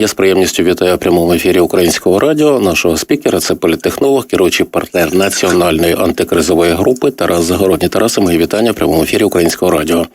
Я з приємністю вітаю в прямому ефірі українського радіо. Нашого спікера це політтехнолог, керуючий партнер національної антикризової групи Тарас Загородній. Тарасе, мої вітання в прямому ефірі українського радіо.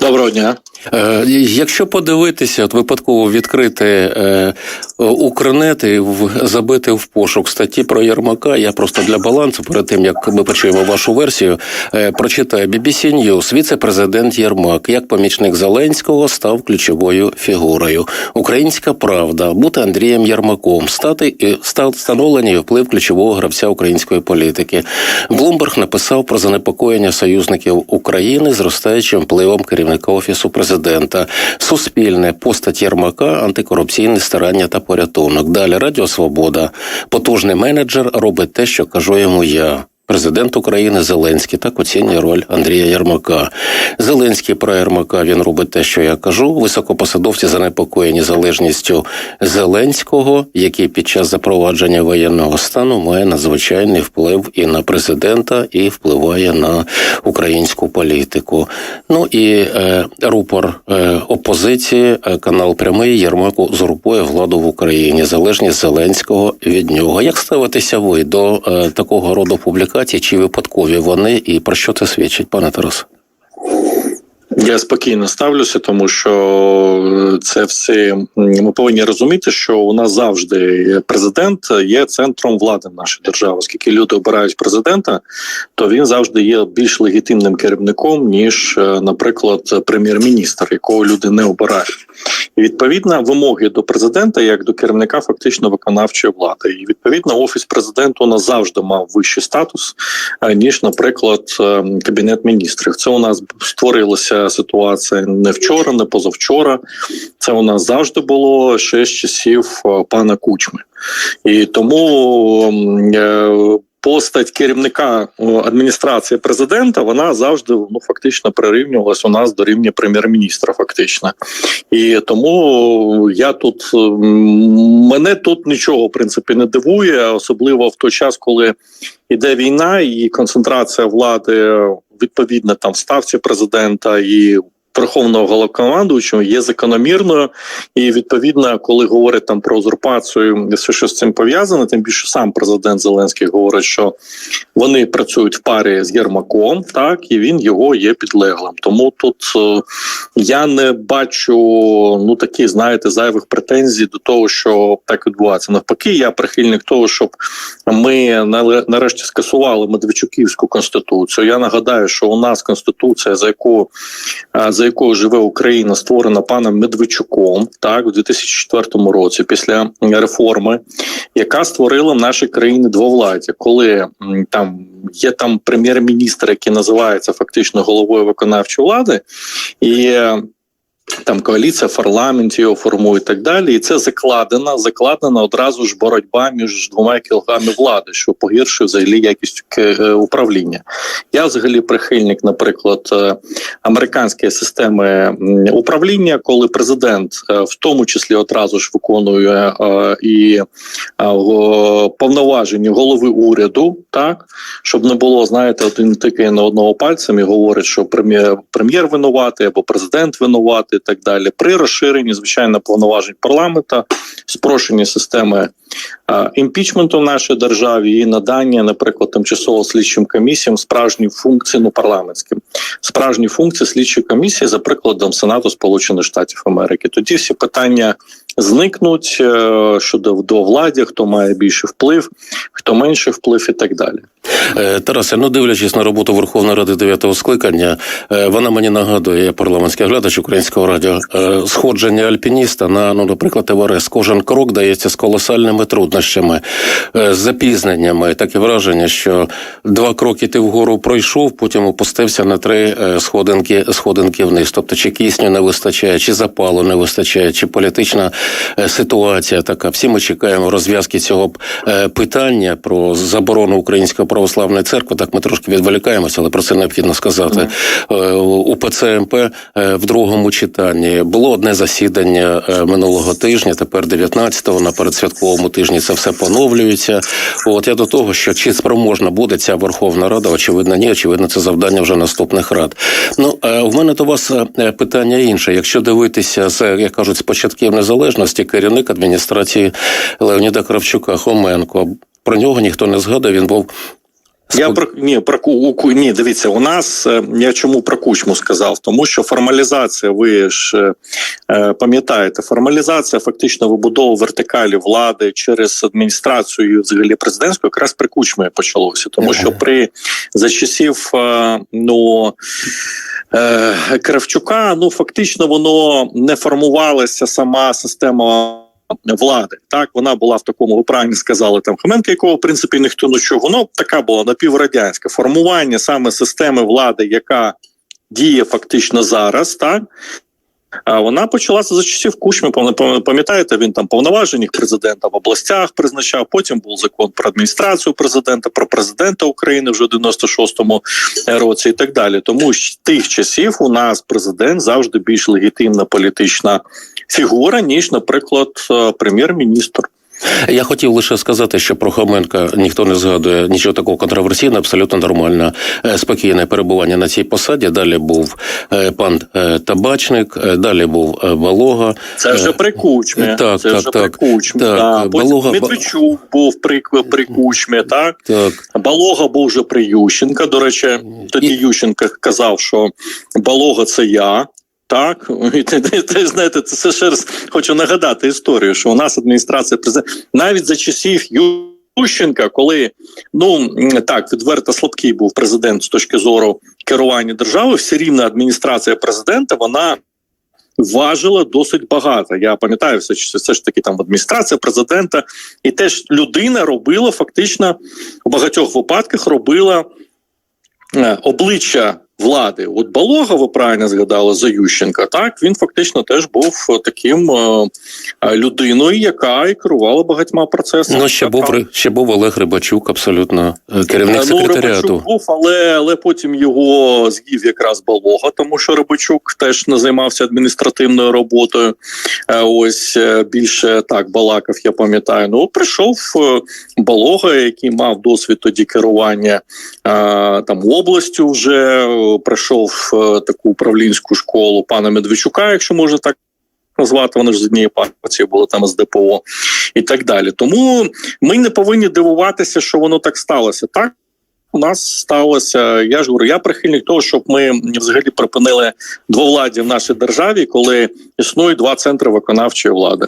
Доброго дня. Е, Якщо подивитися, от випадково відкрити е, Укрнет і в, забити в пошук статті про Єрмака, я просто для балансу, перед тим як ми почуємо вашу версію, е, прочитаю BBC News. Віце-президент Єрмак, як помічник Зеленського, став ключовою фігурою. Українська правда, бути Андрієм Єрмаком, стати і став встановлення і вплив ключового гравця української політики. Блумберг написав про занепокоєння союзників України зростаючим впливом керівника офісу президента. Суспільне постать Єрмака, антикорупційне старання та порятунок. Далі Радіо Свобода. Потужний менеджер робить те, що кажу йому я. Президент України Зеленський так оцінює роль Андрія Єрмака. Зеленський про Єрмака він робить те, що я кажу. Високопосадовці занепокоєні залежністю Зеленського, який під час запровадження воєнного стану має надзвичайний вплив і на президента, і впливає на українську політику. Ну і е, рупор е, опозиції, е, канал прямий Єрмак узурпує владу в Україні. Залежність Зеленського від нього. Як ставитися ви до е, такого роду публікацій? Чи випадкові вони, і про що це свідчить, пане Тарас? Я спокійно ставлюся, тому що це все ми повинні розуміти, що у нас завжди президент є центром влади в нашій державі. Оскільки люди обирають президента, то він завжди є більш легітимним керівником ніж, е, наприклад, прем'єр-міністр, якого люди не обирають. І відповідно вимоги до президента як до керівника фактично виконавчої влади. І відповідно офіс президента у нас завжди мав вищий статус е, ніж, наприклад, е, кабінет міністрів. Це у нас створилося ситуація не вчора, не позавчора. Це у нас завжди було ще з часів е, пана Кучми, і тому е, постать керівника адміністрації президента вона завжди ну фактично прирівнювалась у нас до рівня прем'єр-міністра. Фактично, і тому я тут мене тут нічого в принципі не дивує, особливо в той час, коли іде війна і концентрація влади відповідно там ставці президента і Верховного головнокомандуючого є закономірною, і відповідно, коли говорять там про узурпацію, все що з цим пов'язане, тим більше сам президент Зеленський говорить, що вони працюють в парі з Єрмаком, так і він його є підлеглим. Тому тут е, я не бачу ну такі, знаєте, зайвих претензій до того, що так відбувається. Навпаки, я прихильник того, щоб ми нарешті скасували Медведчуківську конституцію. Я нагадаю, що у нас конституція, за яку за якою живе Україна, створена паном Медведчуком, так у 2004 році, після реформи, яка створила в нашій країні двовладдя, коли там є там прем'єр-міністр, який називається фактично головою виконавчої влади, і там коаліція в парламенті його формує і так далі. І це закладена, закладена одразу ж боротьба між двома кілками влади, що погіршує взагалі якість е, управління. Я взагалі прихильник, наприклад, е, американської системи управління, коли президент е, в тому числі одразу ж виконує е, і е, повноваження голови уряду, так щоб не було, знаєте, один тикає на одного пальцем і говорить, що прем'єр прем'єр винуватий або президент винуватий, і так далі. При розширенні звичайно повноважень парламента, спрощенні системи імпічменту в нашій державі і надання, наприклад, тимчасово слідчим комісіям справжні функції, ну парламентським, справжні функції слідчої комісії за прикладом Сенату Сполучених Штатів Америки. Тоді всі питання зникнуть е, щодо до владі, хто має більший вплив, хто менший вплив і так далі. Е, Тарасе, ну дивлячись на роботу Верховної Ради дев'ятого скликання, е, вона мені нагадує, я парламентський глядач українського радіо, сходження альпініста на, ну, наприклад, Еверест. Кожен крок дається з колосальними труднощами, е, з запізненнями. Таке враження, що два кроки ти вгору пройшов, потім опустився на три е, сходинки, сходинки вниз. Тобто, чи кисню не вистачає, чи запалу не вистачає, чи політична е, ситуація така. Всі ми чекаємо розв'язки цього питання про заборону української православної церкви. Так ми трошки відволікаємося, але про це необхідно сказати. Е, УПЦ МП е, в другому читанні. Було одне засідання минулого тижня, тепер 19-го, на передсвятковому тижні це все поновлюється. От я до того, що чи спроможна буде ця Верховна Рада, очевидно, ні, очевидно, це завдання вже наступних рад. Ну, в у мене до вас е, питання інше. Якщо дивитися з, як кажуть, з початків незалежності, керівник адміністрації Леоніда Кравчука Хоменко. Про нього ніхто не згадує. Він був Я про ні про ні, дивіться, у нас е, я чому про кучму сказав? Тому що формалізація, ви ж е, е, пам'ятаєте, формалізація фактично вибудови вертикалі влади через адміністрацію і взагалі президентську якраз при кучмі почалося, тому що при за часів е, ну. е, Кравчука, ну фактично, воно не формувалася сама система влади. Так вона була в такому, ви правильно сказали, там Хоменка, якого в принципі ніхто не чув. Воно така була напіврадянська формування саме системи влади, яка діє фактично зараз, так. Вона почалася за часів Кучми. Пам- Пам'ятаєте, він там повноважень президента в областях призначав. Потім був закон про адміністрацію президента, про президента України вже в 96-му році, і так далі. Тому з тих часів у нас президент завжди більш легітимна політична фігура, ніж, наприклад, е, прем'єр-міністр. Я хотів лише сказати, що про Хоменка ніхто не згадує нічого такого контроверсійного, абсолютно нормально, е, спокійне перебування на цій посаді. Далі був е, пан е, Табачник, далі був Балога. Це вже при Кучмі. так, це так, вже так. при Кучмі. Так, да. Потім Балога- Медведчук був при, при Кучмі, так? Так, Балога був вже при Ющенка. До речі, тоді І- Ющенко казав, що Балога це я. Так, ти знаєте, це це ще раз хочу нагадати історію, що у нас адміністрація президента навіть за часів Ющенка, коли ну так відверто слабкий був президент з точки зору керування держави, все рівно адміністрація президента вона важила досить багато. Я пам'ятаю, все, що все ж таки там адміністрація президента, і теж людина робила фактично у багатьох випадках робила е, обличчя влади. От Балога, ви правильно згадали за Ющенка. Так він фактично теж був е, таким е, е, людиною, яка і керувала багатьма процесами. ну ще Так, був ще був Олег Рибачук, абсолютно е, керівник Ну, секретаріату. Рибачук був, але, але потім його з'їв якраз Балога, тому що Рибачук теж не займався адміністративною роботою. Е, Ось більше так балакав, я пам'ятаю. Ну, прийшов Балога, який мав досвід тоді керування е, там областю вже, е, прийшов е, таку управлінську школу пана Медведчука, якщо можна так назвати, вони ж з однієї партії були там з ДПО і так далі. Тому ми не повинні дивуватися, що воно так сталося. Так у нас сталося. Я ж говорю, я прихильник того, щоб ми взагалі припинили двовладдя в нашій державі, коли існують два центри виконавчої влади.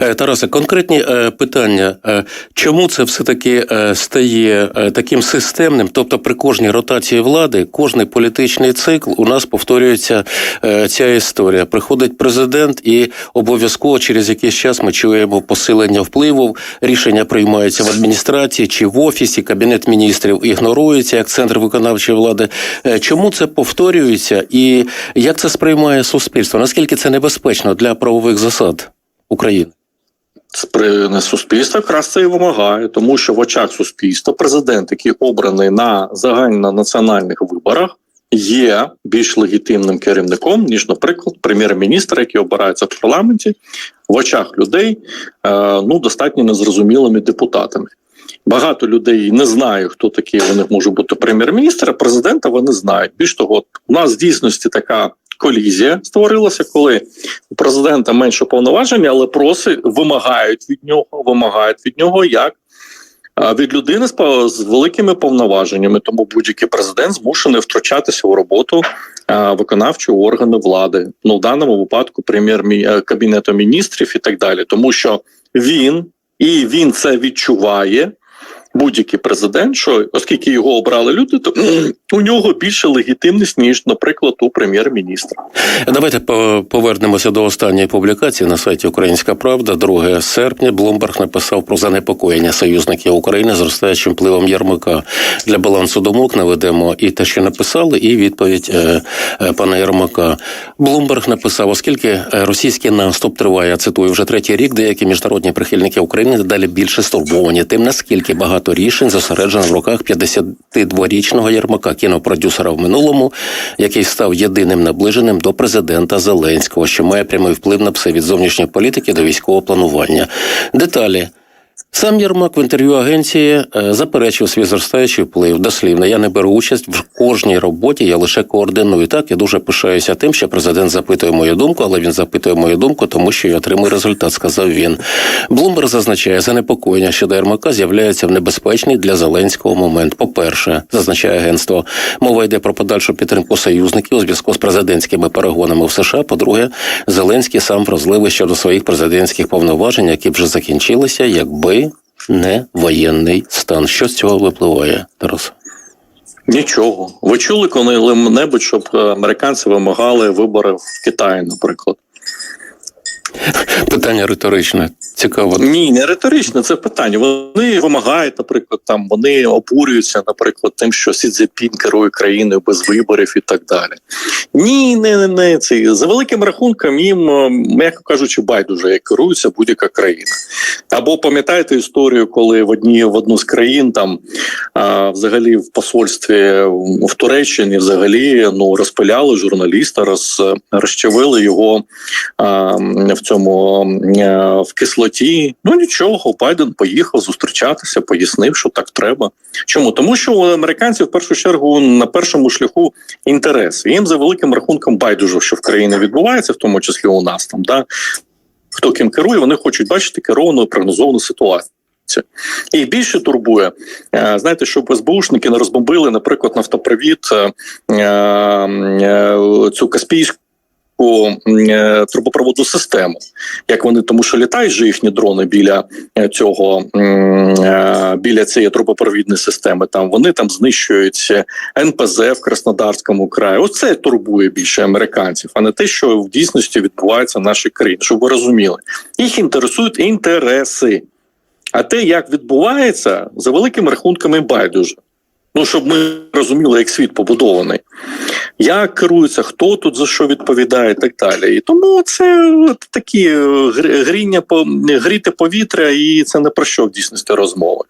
Е, Тарасе, конкретні е, питання. Е, Чому це все-таки е, стає таким системним? Тобто при кожній ротації влади, кожний політичний цикл у нас повторюється ця історія. Приходить президент, і обов'язково через якийсь час ми чуємо посилення впливу. Рішення приймаються в адміністрації чи в офісі. Кабінет міністрів ігнорується як центр виконавчої влади. Е, Чому це повторюється, і як це сприймає суспільство? Наскільки це небезпечно для правових засад України? Спри- суспільство якраз це і вимагає, тому що в очах суспільства президент, який обраний на загальнонаціональних виборах, є більш легітимним керівником ніж, наприклад, прем'єр-міністр, який обирається в парламенті, в очах людей е, ну достатньо незрозумілими депутатами. Багато людей не знає, хто такі вони можуть бути прем'єр-міністр, а президента вони знають. Більш того, у нас в дійсності така колізія створилася, коли у президента менше повноважень, але просить, вимагають від нього, вимагають від нього як від людини з, з великими повноваженнями. Тому будь-який президент змушений втручатися у роботу виконавчого органу влади. Ну в даному випадку прем'єр кабінету міністрів і так далі, тому що він і він це відчуває. Будь-який президент, що оскільки його обрали люди, то у нього більше легітимність ніж, наприклад, у прем'єр-міністра. Давайте по- повернемося до останньої публікації на сайті Українська Правда. 2 серпня Блумберг написав про занепокоєння союзників України зростаючим впливом Єрмака. Для балансу думок наведемо і те, що написали, і відповідь е, е, пана Єрмака. Блумберг написав, оскільки е, російський наступ триває, я цитую вже третій рік, деякі міжнародні прихильники України далі більше стурбовані тим, наскільки багато рішень зосереджено в руках 52-річного Єрмака. кінопродюсера в минулому, який став єдиним наближеним до президента Зеленського, що має прямий вплив на все від зовнішньої політики до військового планування. Деталі. Сам Єрмак в інтерв'ю агенції е, заперечив свій зростаючий вплив. Дослівно, я не беру участь в кожній роботі, я лише координую. Так, я дуже пишаюся тим, що президент запитує мою думку, але він запитує мою думку, тому що я отримую результат, сказав він. Блумберг зазначає, занепокоєння щодо Єрмака з'являється в небезпечний для Зеленського момент. По-перше, зазначає агентство, мова йде про подальшу підтримку союзників у зв'язку з президентськими перегонами в США. По-друге, Зеленський сам вразливий щодо своїх президентських повноважень, які вже закінчилися, якби не воєнний стан. Що з цього випливає, Тарас? Нічого. Ви чули коли-небудь, щоб е, американці вимагали вибори в Китаї, наприклад? Питання риторичне. Цікаво. Ні, не риторичне, це питання. Вони вимагають, наприклад, там вони обурюються, наприклад, тим, що Сі Цзепін керує країною без виборів і так далі. Ні, не, не, не це за великим рахунком їм, е, м'яко кажучи, байдуже як керується будь-яка країна. Або пам'ятаєте історію, коли в одній в одну з країн там а, взагалі в посольстві в Туреччині взагалі ну розпиляли журналіста, роз, розчавили його а, в цьому в кислоті. Ну нічого, Байден поїхав зустрічатися, пояснив, що так треба. Чому тому, що у американців в першу чергу на першому шляху інтерес. Їм за великим рахунком байдуже, що в країні відбувається, в тому числі у нас там. Да? Хто ким керує, вони хочуть бачити керовану прогнозовану ситуацію. І більше турбує, е, знаєте, щоб СБУшники не розбомбили, наприклад, нафтопровід е, е, цю Каспійську е, трубопроводну систему, як вони, тому що літають же їхні дрони біля е, цього е, біля цієї трубопровідної системи. Там вони там знищують НПЗ в Краснодарському краї. Оце турбує більше американців, а не те, що в дійсності відбувається в нашій країні. Щоб ви розуміли, їх інтересують інтереси. А те, як відбувається, за великими рахунками байдуже. Ну, щоб ми розуміли, як світ побудований, як керується, хто тут за що відповідає, і так далі. І тому це такі е, гріння гріти повітря, і це не про що в дійсності розмови.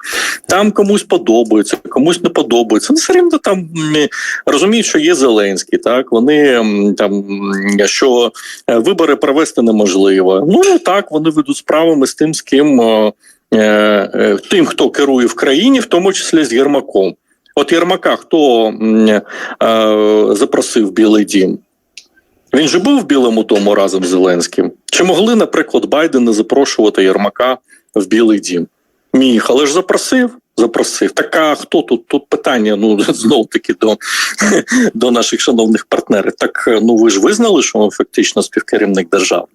Там комусь подобається, комусь не подобається. Ну, все рівно там розуміють, що є Зеленський, так вони там що е, вибори провести неможливо. Ну так вони ведуть справами з тим, з ким. е, Тим, хто керує в країні, в тому числі з Єрмаком. От Єрмака хто е, запросив Білий Дім? Він же був в Білому дому разом з Зеленським. Чи могли, наприклад, Байден не запрошувати Єрмака в Білий Дім? Міг, але ж запросив. Запросив. Так а хто тут? Тут питання ну знов таки до, до наших шановних партнерів. Так ну ви ж визнали, що він фактично співкерівник держави.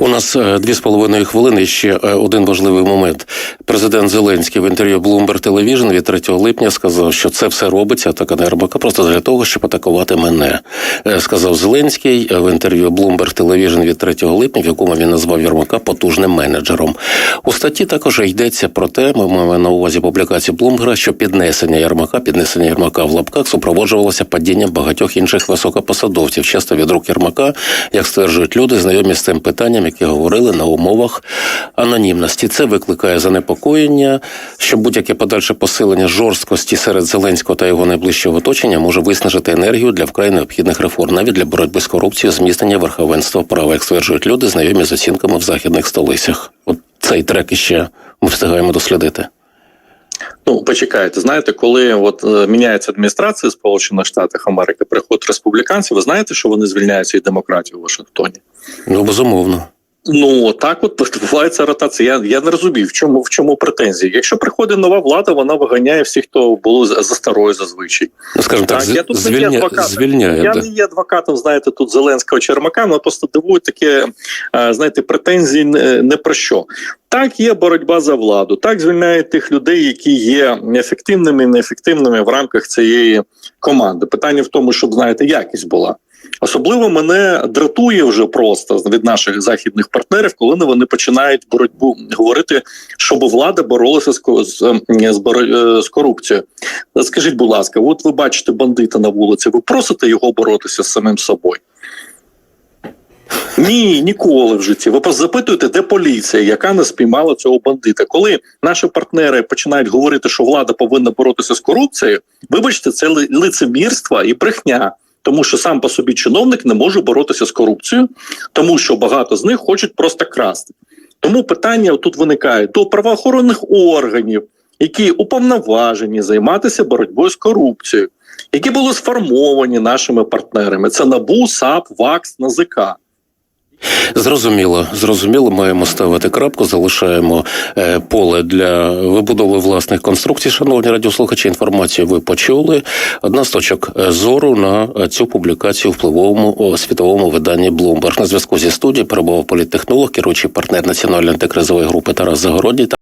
У нас е, дві з половиною хвилини. Ще е, один важливий момент. Президент Зеленський в інтерв'ю Bloomberg Television від 3 липня сказав, що це все робиться атака на Ермака просто для того, щоб атакувати мене. Е, Сказав Зеленський в інтерв'ю Bloomberg Television від 3 липня, в якому він назвав Єрмака потужним менеджером. У статті також йдеться про те, ми маємо на увазі публікацію Блумбера, що піднесення Єрмака, піднесення Єрмака в лапках супроводжувалося падінням багатьох інших високопосадовців, часто від рук Єрмака, як стверджують люди, знайомі з цим питанням, які говорили на умовах анонімності. Це викликає занепокоєння, що будь-яке подальше посилення жорсткості серед Зеленського та його найближчого оточення може виснажити енергію для вкрай необхідних реформ, навіть для боротьби з корупцією, зміцнення верховенства права, як стверджують люди, знайомі з оцінками в західних столицях. От цей трек іще ми встигаємо дослідити. Ну, почекайте, знаєте, коли от е, міняється адміністрація Сполучених Штатів Америки, приходять республіканці, ви знаєте, що вони звільняються від демократії у Вашингтоні? Ну безумовно. Ну так от відбувається ротація. Я, я не розумію, в чому в чому претензії. Якщо приходить нова влада, вона виганяє всіх, хто було за за старою зазвичай. Ну скажімо так, Так, я тут не є адвокатом. звільняє. Я да. не є адвокатом, знаєте, тут Зеленського Чермака, але просто дивують таке, е, знаєте, претензії не, не про що. Так, є боротьба за владу, так звільняють тих людей, які є ефективними і неефективними в рамках цієї команди. Питання в тому, щоб знаєте, якість була. Особливо мене дратує вже просто від наших західних партнерів, коли вони починають боротьбу говорити, щоб влада боролася з з, ем, з, е, з корупцією. Скажіть, будь ласка, от ви бачите бандита на вулиці, ви просите його боротися з самим собою? Ні, ніколи в житті. Ви просто запитуєте, де поліція, яка не спіймала цього бандита. Коли наші партнери починають говорити, що влада повинна боротися з корупцією, вибачте, це ли- лицемірство і брехня. Тому що сам по собі чиновник не може боротися з корупцією, тому що багато з них хочуть просто красти. Тому питання тут виникає до правоохоронних органів, які уповноважені займатися боротьбою з корупцією, які були сформовані нашими партнерами. Це НАБУ, САП, ВАКС, НАЗК. Зрозуміло, зрозуміло, маємо ставити крапку, залишаємо е, поле для вибудови власних конструкцій. Шановні радіослухачі, інформацію ви почули. Одна з точок е, зору на е, цю публікацію впливовому світовому виданні Bloomberg. На зв'язку зі студією перебував політтехнолог, керуючий партнер національної антикризової групи Тарас Загородній.